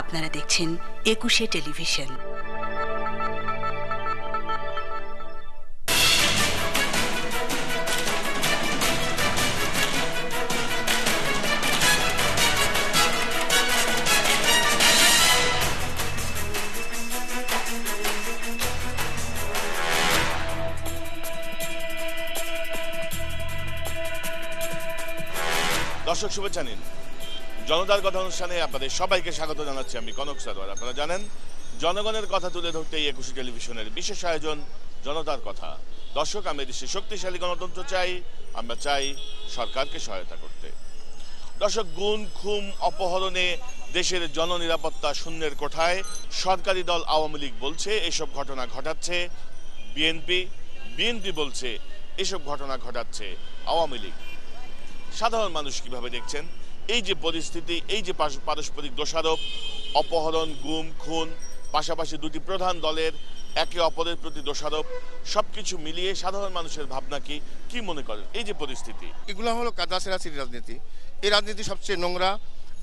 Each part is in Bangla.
আপনারা দেখছেন একুশে টেলিভিশন। দর্শক শুভেচ্ছা নিন। জনতার কথা অনুষ্ঠানে আপনাদের সবাইকে স্বাগত জানাচ্ছি আমি কনক সারওয়ার আপনারা জানেন, জনগণের কথা তুলে ধরতে এই একুশে টেলিভিশনের বিশেষ আয়োজন জনতার কথা। দর্শক আমি দেশে শক্তিশালী গণতন্ত্র চাই, আমরা চাই সরকারকে সহায়তা করতে। দর্শক, গুণ, খুম, অপহরণে দেশের জননিরাপত্তা শূন্যের কোঠায় সরকারি দল আওয়ামী লীগ বলছে, এসব ঘটনা ঘটাচ্ছে বিএনপি। বিএনপি বলছে, এসব ঘটনা ঘটাচ্ছে আওয়ামী লীগ। সাধারণ মানুষ কীভাবে দেখছেন? এই যে পরিস্থিতি এই যে পারস্পরিক দোষারোপ অপহরণ গুম খুন পাশাপাশি দুটি প্রধান দলের একে অপরের প্রতি দোষারোপ সবকিছু মিলিয়ে সাধারণ মানুষের ভাবনা কি? কি মনে করেন? এই যে পরিস্থিতি। এগুলো হলো কাদাসেরাসির রাজনীতি। এই রাজনীতি সবচেয়ে নোংরা।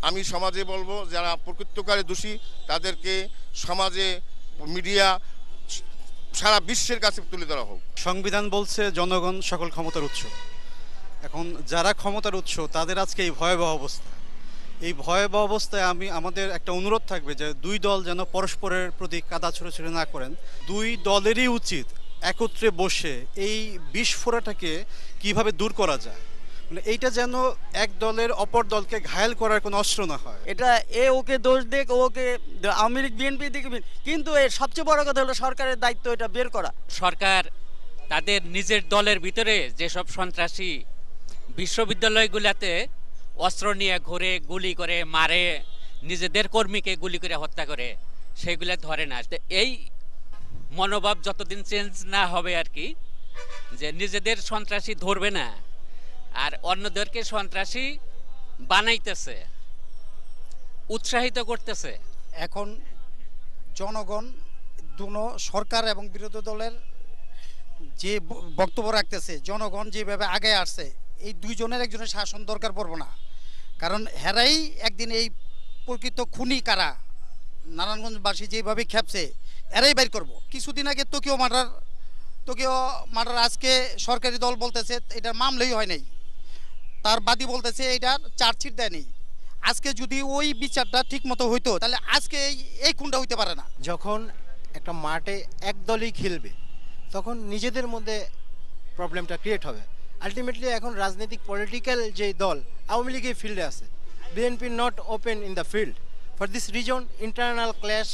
আমি সমাজে বলব যারা প্রকৃতকারে দোষী তাদেরকে সমাজে মিডিয়া সারা বিশ্বের কাছে তুলে ধরা হোক। সংবিধান বলছে জনগণ সকল ক্ষমতার উৎস। এখন যারা ক্ষমতার উৎস তাদের আজকে এই ভয়াবহ অবস্থা। এই ভয়াবহ অবস্থায় আমি আমাদের একটা অনুরোধ থাকবে যে দুই দল যেন পরস্পরের প্রতি কাদা ছুড়ে না করেন। দুই দলেরই উচিত একত্রে বসে এই বিস্ফোরাটাকে কীভাবে দূর করা যায়। মানে এইটা যেন এক দলের অপর দলকে ঘায়েল করার কোনো অস্ত্র না হয়। এটা এ ওকে দোষ দেখ ওকে আওয়ামী লীগ বিএনপি দিকে বিন- কিন্তু এর সবচেয়ে বড় কথা হলো সরকারের দায়িত্ব এটা বের করা। সরকার তাদের নিজের দলের ভিতরে যেসব সন্ত্রাসী বিশ্ববিদ্যালয়গুলোতে অস্ত্র নিয়ে ঘুরে, গুলি করে, মারে, নিজেদের কর্মীকে গুলি করে হত্যা করে, সেগুলো ধরে না। এই মনোভাব যতদিন চেঞ্জ না হবে আর কি, যে নিজেদের সন্ত্রাসী ধরবে না, আর অন্যদেরকে সন্ত্রাসী বানাইতেছে, উৎসাহিত করতেছে। এখন জনগণ, দুনো সরকার এবং বিরোধী দলের যে বক্তব্য রাখতেছে, জনগণ যেভাবে আগে আসছে এই দুইজনের একজনের শাসন দরকার পড়ব না। কারণ হেরাই একদিন এই প্রকৃত খুনি কারা? নারায়ণগঞ্জবাসী যেভাবে খেপছে, এরাই বের করব। কিছুদিন আগে টোকিও মার্ডার টোকিও মার্ডার আজকে সরকারি দল বলতেছে এটার মামলাই হয় নাই। তার বাদী বলতেছে এটার চার্জশিট দেয়নি আজকে যদি ওই বিচারটা ঠিক মতো হইতো, তাহলে আজকে এই- এই খুনটা হইতে পারে না। যখন একটা মাঠে একদলই খেলবে, তখন নিজেদের মধ্যে প্রবলেমটা ক্রিয়েট হবে। আলটিমেটলি এখন রাজনৈতিক পলিটিক্যাল যে দল, আওয়ামী লীগের ফিল্ডে আছে। BNP not open in the field for this reason internal clash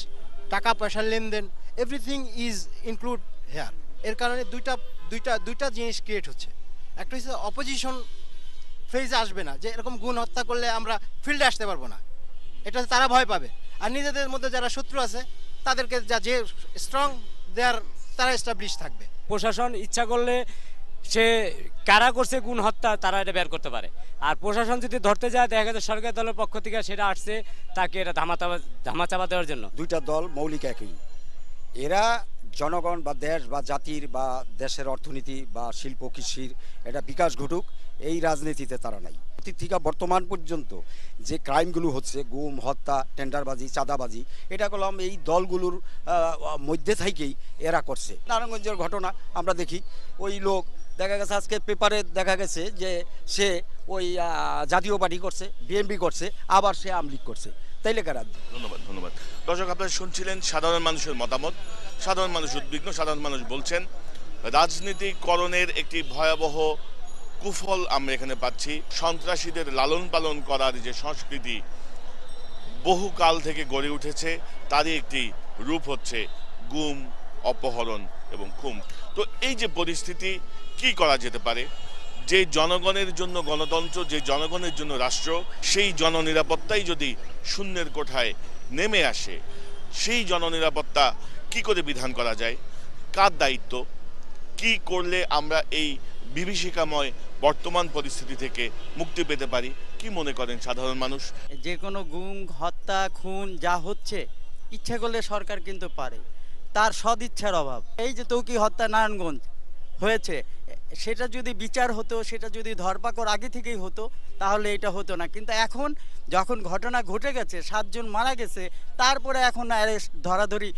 টাকা পয়সার লেনদেন এভরিথিং ইজ ইনক্লুড হেয়ার এর কারণে দুইটা দুইটা দুইটা জিনিস ক্রিয়েট হচ্ছে। একটা হচ্ছে অপোজিশন ফেজ আসবে না, যে এরকম গুণ হত্যা করলে আমরা ফিল্ডে আসতে পারব না। এটা তারা ভয় পাবে। আর নিজেদের মধ্যে যারা শত্রু আছে, তাদেরকে যা, যে স্ট্রং দেয়ার তারা এস্টাবলিশ থাকবে। প্রশাসন ইচ্ছা করলে সে কারা করছে গুণ হত্যা, তারা এটা বের করতে পারে। আর প্রশাসন যদি ধরতে যায়, দেখা গেছে সরকারি দলের পক্ষ থেকে সেটা আসছে, তাকে এটা ধামাচাপা ধামাচাপা দেওয়ার জন্য। দুইটা দল মৌলিক একই। এরা জনগণ বা দেশ বা জাতির বা দেশের অর্থনীতি বা শিল্প, কৃষির এটা বিকাশ ঘটুক, এই রাজনীতিতে তারা নাই। থেকে বর্তমান পর্যন্ত যে ক্রাইমগুলো হচ্ছে, গুম, হত্যা, টেন্ডারবাজি, চাঁদাবাজি, এটা করলাম এই দলগুলোর মধ্যে থেকেই এরা করছে। নারায়ণগঞ্জের ঘটনা আমরা দেখি, ওই লোক দেখা গেছে, আজকে পেপারে দেখা গেছে যে সে ওই জাতীয় পার্টি করছে বিএনপি করছে, আবার সে আমলিগ করছে। তাইলে কারা ধন্যবাদ ধন্যবাদ। দর্শক, আপনারা শুনছিলেন সাধারণ মানুষের মতামত। সাধারণ মানুষ উদ্বিগ্ন, সাধারণ মানুষ বলছেন, রাজনীতিকরণের একটি ভয়াবহ কুফল আমরা এখানে পাচ্ছি। সন্ত্রাসীদের লালন পালন করার যে সংস্কৃতি বহুকাল থেকে গড়ে উঠেছে, তারই একটি রূপ হচ্ছে গুম, অপহরণ এবং খুম তো এই যে পরিস্থিতি কি করা যেতে পারে? যে জনগণের জন্য গণতন্ত্র, যে জনগণের জন্য রাষ্ট্র, সেই জননিরাপত্তাই যদি শূন্যের কোঠায় নেমে আসে, সেই জননিরাপত্তা কি করে বিধান করা যায়? কার দায়িত্ব? কি করলে আমরা এই বিভীষিকাময় বর্তমান পরিস্থিতি থেকে মুক্তি পেতে পারি? কি মনে করেন সাধারণ মানুষ? যে কোনো গুম, হত্যা, খুন, যা হচ্ছে, ইচ্ছা করলে সরকার কিন্তু পারে। তার সদিচ্ছার অভাব। এই যে তৌকি হত্যা নারায়ণগঞ্জ হয়েছে। সেটা যদি বিচার হতো, সেটা যদি ধরপাকড় আগে থেকেই হতো, তাহলে এটা হতো না। কিন্তু এখন যখন ঘটনা ঘটে গেছে, সাতজন মারা গেছে, তারপরে এখন অ্যারেস্ট ধরাধরি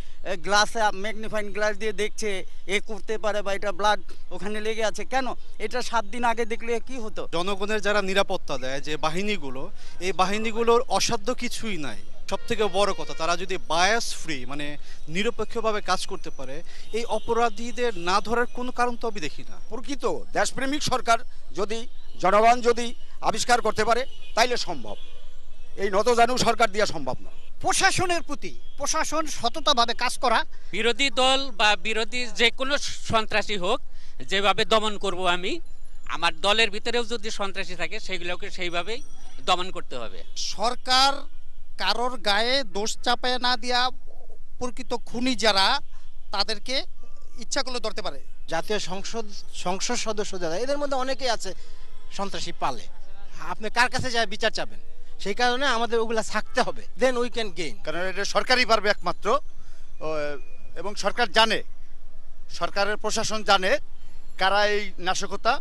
গ্লাসে ম্যাগনিফাইং গ্লাস দিয়ে দেখছে, এ করতে পারে বা এটা ব্লাড ওখানে লেগে আছে। কেন? এটা সাত দিন আগে দেখলে কি হতো? জনগণের যারা নিরাপত্তা দেয় যে বাহিনীগুলো, এই বাহিনীগুলোর অসাধ্য কিছুই নাই। সব থেকে বড় কথা তারা যদি বায়াস ফ্রি মানে নিরপেক্ষভাবে কাজ করতে পারে এই অপরাধীদের না ধরার কোনো কারণ তো আমি দেখি না। প্রকৃত দেশপ্রেমিক সরকার যদি জনগণ যদি আবিষ্কার করতে পারে তাইলে সম্ভব। এই নতজানু সরকার দেওয়া সম্ভব না। প্রশাসনের প্রতি প্রশাসন সততাভাবে কাজ করা। বিরোধী দল বা বিরোধী যে কোনো সন্ত্রাসী হোক যেভাবে দমন করব আমি আমার দলের ভিতরেও যদি সন্ত্রাসী থাকে সেগুলোকে সেইভাবেই দমন করতে হবে। সরকার কারোর গায়ে দোষ চাপায় না দিয়া প্রকৃত খুনি যারা তাদেরকে ইচ্ছা করলে ধরতে পারে। জাতীয় সংসদ সংসদ সদস্য যারা এদের মধ্যে অনেকেই আছে সন্ত্রাসী পালে। আপনি কার কাছে যায় বিচার চাবেন? সেই কারণে আমাদের ওগুলা থাকতে হবে। দেন উই ক্যান গেইন কারণ এটা সরকারই পারবে একমাত্র। এবং সরকার জানে সরকারের প্রশাসন জানে কারা এই নাশকতা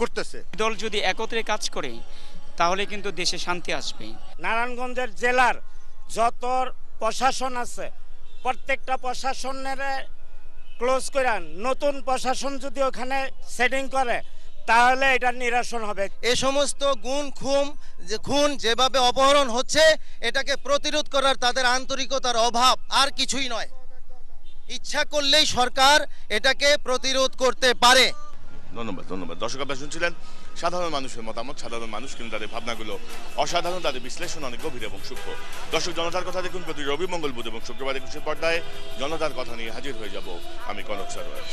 করতেছে। দল যদি একত্রে কাজ করে তাহলে কিন্তু দেশে শান্তি আসবে নারায়ণগঞ্জের জেলার যত প্রশাসন আছে প্রত্যেকটা প্রশাসনের ক্লোজ করে নতুন প্রশাসন যদি ওখানে সেটিং করে তাহলে এটা নিরাসন হবে। এ সমস্ত গুণ খুম যে খুন যেভাবে অপহরণ হচ্ছে এটাকে প্রতিরোধ করার তাদের আন্তরিকতার অভাব আর কিছুই নয়। ইচ্ছা করলেই সরকার এটাকে প্রতিরোধ করতে পারে। ধন্যবাদ ধন্যবাদ। দর্শক আপনারা শুনছিলেন সাধারণ মানুষের মতামত, সাধারণ মানুষ কিন্তু তাদের ভাবনাগুলো অসাধারণ, তাদের বিশ্লেষণ অনেক গভীর এবং সূক্ষ্ম। দর্শক, জনতার কথা দেখুন, প্রতি রবি মঙ্গল বুধ এবং শুক্রবার একুশের পর্দায় জনতার কথা নিয়ে হাজির হয়ে যাব আমি কনক সারোয়ার।